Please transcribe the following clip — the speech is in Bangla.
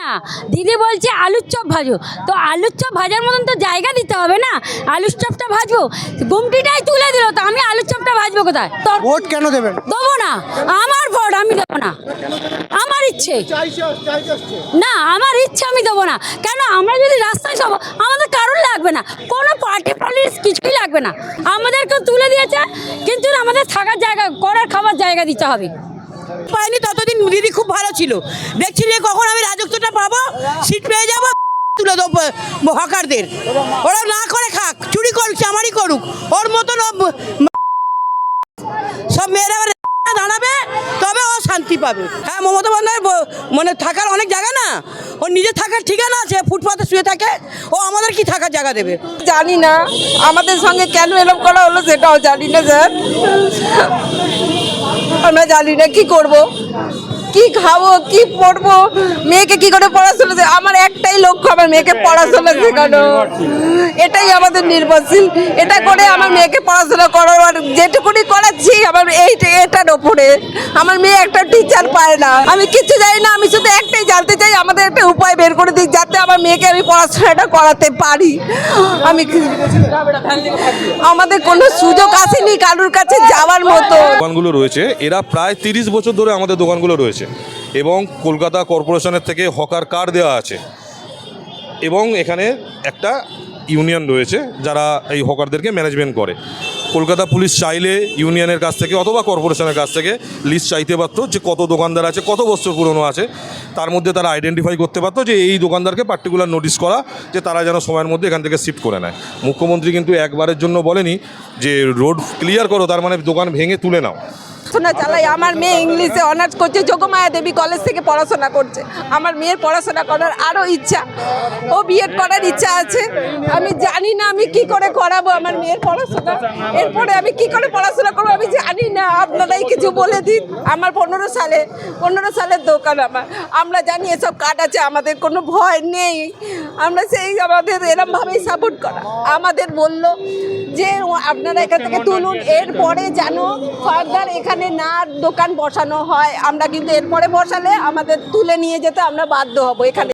না। দিদি বলছে আলুর চপ ভাজো তো আলুর চপ ভাজার মতন তো জায়গা দিতে হবে না। আলুর চপটা ভাজবো। গুমটিটাই তুলে দিল তো আমি আলুর চপটা ভাজবো কোথায়? ভোট কেন দেবেন? দেবো না। আমার ভোট আমি দেবো না। আমার ইচ্ছে। না আমার ইচ্ছে আমি দেবো না। কেন? আমরা যদি রাস্তায় সব আমাদের কারণ লাগবে না। কোনো পার্টি পলিটিক্স কিছুই লাগবে না। আমাদেরকে তুলে দিয়েছে কিন্তু আমাদের থাকার জায়গা করার খাবার জায়গা দিতে হবে। পাইনি, ততদিন দিদি খুব ভালো ছিল। দেখছি যে কখন আমি রাজত্বটা পাবো সিট পেয়ে যাব, তুলে দেবো হকারদের। ওরা না করে খাক, চুরি করুক, চামারি করুক, ওর মতন সব মেয়েরা দাঁড়াবে, তবে ও শান্তি পাবে। হ্যাঁ মমতা বন্দ্যোপাধ্যায় মানে থাকার অনেক জায়গা না? ও নিজে থাকার ঠিকানা আছে, ফুটপাতে শুয়ে থাকে, ও আমাদের কি থাকার জায়গা দেবে? জানি না, আমাদের সঙ্গে কেন এরকম করা হলো সেটাও জানি না, স্যার। আমরা জানি না কি করব? কি খাব কি পড়ব? মেয়েকে কি করে পড়াশোনা আমার একটাই লক্ষ্য আমার মেয়েকে পড়াশোনা শেখানো এটাই আমাদের নির্ভরশীল। এটা করে আমার মেয়েকে পড়াশোনা করার আর যেটুকুনি করাচ্ছি আমার এই এটার ওপরে। আমার মেয়ে একটা টিচার পায় না। আমি কিছু জানি না আমি শুধু একটাই জানতে চাই আমাদের একটা উপায় বের করে দিই যাতে মেয়েকে আমি পড়াশোনাটা করাতে পারি। আমি আমাদের কোনো সুযোগ আসেনি কারুর কাছে যাওয়ার মতো। দোকানগুলো রয়েছে। এরা প্রায় তিরিশ বছর ধরে আমাদের দোকানগুলো রয়েছে এবং কলকাতা কর্পোরেশনের থেকে হকার কার্ড দেওয়া আছে। এবং এখানে একটা ইউনিয়ন রয়েছে যারা এই হকারদেরকে ম্যানেজমেন্ট করে। কলকাতা পুলিশ চাইলে ইউনিয়নের কাছ থেকে অথবা কর্পোরেশনের কাছ থেকে লিস্ট চাইতে পারতো যে কত দোকানদার আছে, কত বছর পুরনো আছে। তার মধ্যে তারা আইডেন্টিফাই করতে পারতো যে এই দোকানদারকে পার্টিকুলার নোটিশ করা, যে তারা যেন সময়ের মধ্যে এখান থেকে শিফট করে নেয়। মুখ্যমন্ত্রী কিন্তু একবারের জন্য বলেনি যে রোড ক্লিয়ার করো, তার মানে দোকান ভেঙে তুলে নাও। পড়াশোনা চালাই, আমার মেয়ে ইংলিশে অনার্স করছে, যোগমায়া দেবী কলেজ থেকে পড়াশোনা করছে। আমার মেয়ের পড়াশোনা করার আরও ইচ্ছা, ও বিএড করার ইচ্ছা আছে। আমি জানি না আমি কি করে করাবো আমার মেয়ের পড়াশোনা। এরপরে আমি কি করে পড়াশোনা করব আমি জানি না। আপনারাই কিছু বলে দিন। আমার পনেরো সালে, পনেরো সালের দোকান আমার। আমরা জানি এসব কার্ড আছে, আমাদের কোনো ভয় নেই। আমরা সেই আমাদের এরমভাবেই সাপোর্ট করা। আমাদের বলল যে, আপনারা এখান থেকে তুলুন। এরপরে যেন ফার্দার এখানে না দোকান বসানো হয়, আমরা কিন্তু এরপরে বসালে আমাদের তুলে নিয়ে যেতে আমরা বাধ্য হব এখানে।